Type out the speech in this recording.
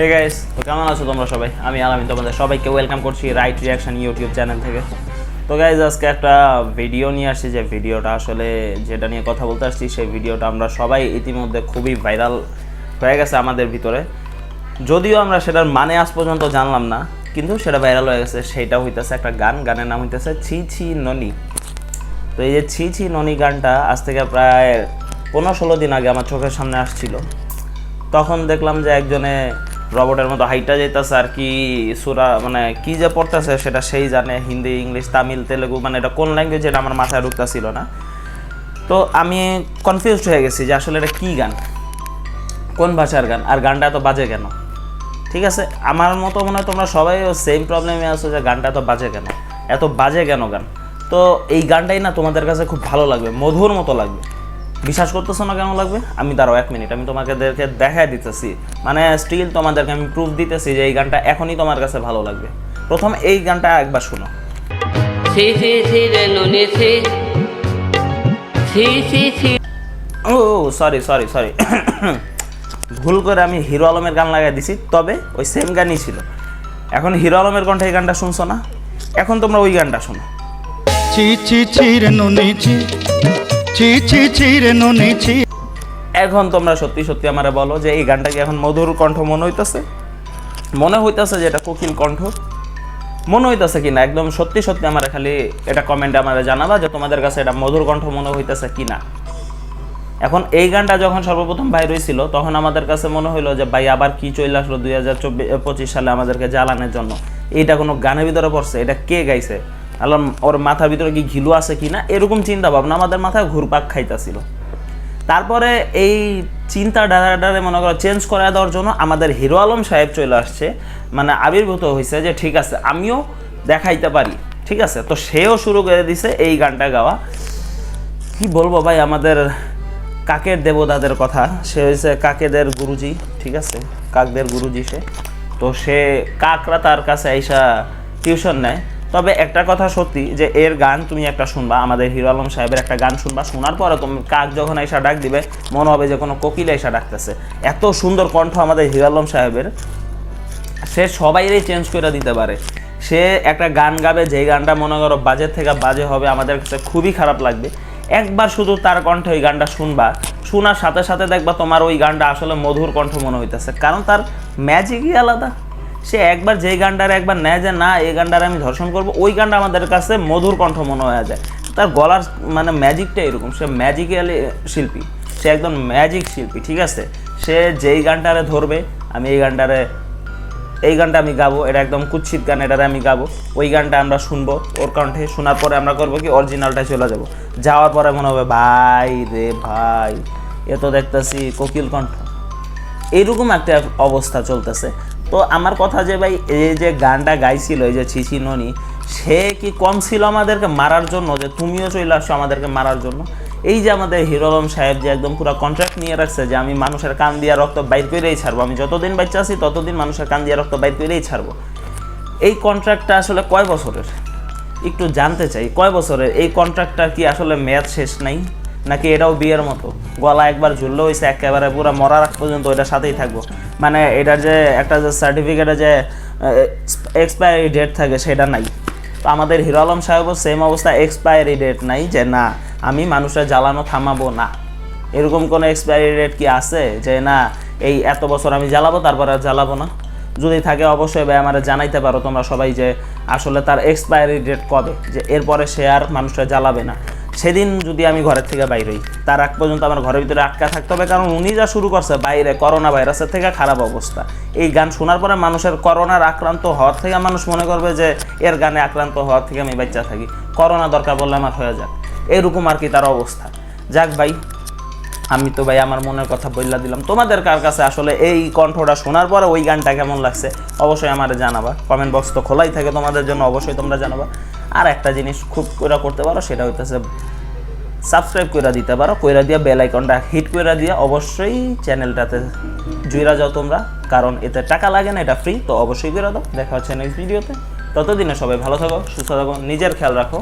Hey guys তো কেমন আছো তোমরা সবাই? আমি আলামিন, তোমাদের সবাইকে ওয়েলকাম করছি রাইট রিয়াকশন ইউটিউব চ্যানেল থেকে। তো গাইজ আজকে একটা ভিডিও নিয়ে আসছি। যে ভিডিওটা আসলে যেটা নিয়ে কথা বলতে আসছি, সেই ভিডিওটা আমরা সবাই ইতিমধ্যে খুবই ভাইরাল হয়ে গেছে আমাদের ভিতরে। যদিও আমরা সেটার মানে আজ পর্যন্ত জানলাম না, কিন্তু সেটা ভাইরাল হয়ে গেছে। সেটা হইতেছে একটা গান, গানের নাম হইতেছে ছি ছি ননি। তো এই যে ছি ছি ননি গানটা আজ থেকে প্রায় পনেরো ষোলো দিন আগে আমার চোখের সামনে আসছিল। তখন দেখলাম যে একজনে রবটের মতো হাইটা যেতেছে আর কি সুরা মানে কি যে পড়তেছে সেটা সেই জানে, হিন্দি, ইংলিশ, তামিল, তেলেগু মানে এটা কোন ল্যাঙ্গুয়েজ এটা আমার মাথায় ঢুকতেছিল না। তো আমি কনফিউজড হয়ে গেছি যে আসলে এটা কী গান? কোন ভাষার গান? আর গানটা এত বাজে কেন? ঠিক আছে? আমার মতো মনে হয় তোমরা সবাই সেম প্রবলেমে আছো যে গানটা এত বাজে কেন? এত বাজে কেন গান? তো এই গানটাই না তোমাদের কাছে খুব ভালো লাগবে, মধুর মতো লাগবে। বিশ্বাস করতেছো না কেন লাগবে? আমি দাঁড়াও এক মিনিট আমি তোমাদেরকে দেখায় দিতেছি। মানে স্টিল তোমাদেরকে আমি প্রুফ দিতেছি যে এই গানটা এখনই তোমার কাছে ভালো লাগবে। প্রথম এই গানটা একবার শোনো। ও সরি সরি সরি ভুল করে আমি হিরো আলমের গান লাগাই দিছি তবে ওই সেম গানই ছিল। এখন হিরো আলমের কণ্ঠে এই গানটা শুনছো না? এখন তোমরা ওই গানটা শোনো। ছি ছি ছি রে নুনি ছি এখন তোমরা সত্যি সত্যি আমারে বলো যে এই গানটা কি এখন মধুর কণ্ঠ? মনে হইতেছে? মনে হইতেছে যে এটা কোকিল কণ্ঠ। মনে হইতেছে কিনা? একদম সত্যি সত্যি আমার খালি এটা কমেন্টে আমার জানাবা যে তোমাদের কাছে এটা মধুর কণ্ঠ মনে হইতেছে কিনা। এখন এই গানটা যখন সর্বপ্রথম বাইর হয়েছিল তখন আমাদের কাছে মনে হইল যে ভাই আবার কি চলে আসলো দুই হাজার চব্বিশ পঁচিশ সালে আমাদেরকে জ্বালানোর জন্য। এইটা কোনো গানের ভিতরে পড়ছে? এটা কে গাইছে? আল্লাহ ওর মাথার ভিতরে কি ঘিলু আছে কিনা এরকম চিন্তা ভাবনা আমাদের মাথায় ঘুরপাক খাইতাছিল। তারপরে এই চিন্তা ডারে মনে করো চেঞ্জ করে দেওয়ার জন্য আমাদের হিরো আলম সাহেব চলে আসছে। মানে আবির্ভূত হয়েছে যে, ঠিক আছে, আমিও দেখাইতে পারি। ঠিক আছে? তো সেও শুরু করে দিছে এই গানটা গাওয়া। কি বলব ভাই, আমাদের কাকের দেবতাদের কথা। সে হয়েছে কাকেদের গুরুজি, ঠিক আছে? কাকদের গুরুজি সে। তো সে কাকরা তার কাছে আইসা টিউশন নেয়। তবে একটা কথা সত্যি যে এর গান তুমি একটা শুনবা, আমাদের হিরো আলম সাহেবের একটা গান শুনবা, শোনার পরে তুমি কাক যখন আইসা ডাক দিবে, মনে হবে যে কোনো কোকিল আইসা ডাকতেছে। এত সুন্দর কণ্ঠ আমাদের হিরো আলম সাহেবের। সে সবাইরই চেঞ্জ করে দিতে পারে। সে একটা গান গাবে, যেই গানটা মনে করো বাজে থেকে বাজে হবে, আমাদের কাছে খুবই খারাপ লাগবে। একবার শুধু তার কণ্ঠে ওই গানটা শুনবা, শোনার সাথে সাথে দেখবা তোমার ওই গানটা আসলে মধুর কণ্ঠ মনে হইতেছে। কারণ তার ম্যাজিকই আলাদা। সে একবার যেই গানটার একবার নেয় যে, না, এই গানটার আমি ধর্ষণ করব। ওই গানটা আমাদের কাছে মধুর কণ্ঠ মনে হয়ে যায়। তার গলার মানে ম্যাজিকটা এরকম। সে ম্যাজিক্যালি শিল্পী। সে একদম ম্যাজিক শিল্পী, ঠিক আছে? সে যেই গানটারে ধরবে, আমি এই গানটারে, এই গানটা আমি গাবো, এটা একদম কুৎসিত গান, এটারে আমি গাবো। ওই গানটা আমরা শুনব ওর কণ্ঠে। শোনার পরে আমরা করব কি? অরিজিনালটাই চলে যাব। যাওয়ার পরে মনে হবে, ভাই রে ভাই, এ তো দেখতেছি কোকিল কণ্ঠ। এইরকম একটা অবস্থা চলতেছে। তো আমার কথা যে ভাই, এই যে গানটা গাইছিল, এই যে ছিছি ননি, সে কি কম ছিল আমাদেরকে মারার জন্য? যে তুমিও চলে আসছো আমাদেরকে মারার জন্য? এই যে আমাদের হিরো আলম সাহেব যে একদম পুরো কন্ট্রাক্ট নিয়ে রাখছে, যে আমি মানুষের কান দিয়া রক্ত বাইর করেই ছাড়বো, আমি যতদিন বাচ্চা আছি ততদিন মানুষের কান দিয়া রক্ত বাইর করেই ছাড়বো। এই কন্ট্রাক্টটা আসলে কয় বছরের? একটু জানতে চাই, কয় বছরের? এই কন্ট্রাক্টটা কি আসলে মেয়াদ শেষ নাই? নাকি এটাও বিয়ের মতো? গলা একবার ঝুললে হয়েছে একেবারে পুরো মরার আগ পর্যন্ত ওইটার সাথেই থাকব। মানে এটার যে একটা যে সার্টিফিকেটে যে এক্সপায়ারি ডেট থাকে, সেটা নাই। তো আমাদের হিরো আলম সাহেবও সেম অবস্থা এক্সপায়ারি ডেট নাই যে না, আমি মানুষের জ্বালানো থামাবো না। এরকম কোনো এক্সপায়ারি ডেট কি আছে যে না, এই এত বছর আমি জ্বালাবো, তারপর আর জ্বালাবো না? যদি থাকে অবশ্যই ভাই, আমার জানাইতে পারো তোমরা সবাই যে আসলে তার এক্সপায়ারি ডেট কবে, যে এরপরে সে আর মানুষটা জ্বালাবে না। সেদিন যদি আমি ঘরের থেকে বাইরে হই, তার আগ পর্যন্ত আমার ঘরের ভিতরে আটকা থাকতে হবে, কারণ উনি যা শুরু করছে, বাইরে করোনা ভাইরাসের থেকে খারাপ অবস্থা। এই গান শোনার পরে মানুষের করোনার আক্রান্ত হওয়ার থেকে মানুষ মনে করবে যে, এর গানে আক্রান্ত হওয়ার থেকে আমি বাচ্চা থাকি। করোনা দরকার বললে আমার হয়ে যাক। এরকম আর কি তার অবস্থা। যাক ভাই, আমি তো ভাই আমার মনের কথা বললা দিলাম। তোমাদের কার কাছে আসলে এই কণ্ঠটা শোনার পরে ওই গানটা কেমন লাগছে, অবশ্যই আমার জানাবা। কমেন্ট বক্স তো খোলাই থাকে, তোমাদের জন্য অবশ্যই তোমরা জানাবা। আর একটা জিনিস খুব করে করতে পারো, সেটা হইতেছে সাবস্ক্রাইব করে দিতে পারো, কইরা দিয়া বেল আইকনটা হিট করে দিয়া অবশ্যই চ্যানেলটাতে জুইরা যাও তোমরা, কারণ এতে টাকা লাগে না, এটা ফ্রি তো অবশ্যই করে দাও। দেখা হচ্ছে নেক্সট ভিডিওতে ততদিনে সবাই ভালো থাকো, সুস্থ থাকো, নিজের খেয়াল রাখো।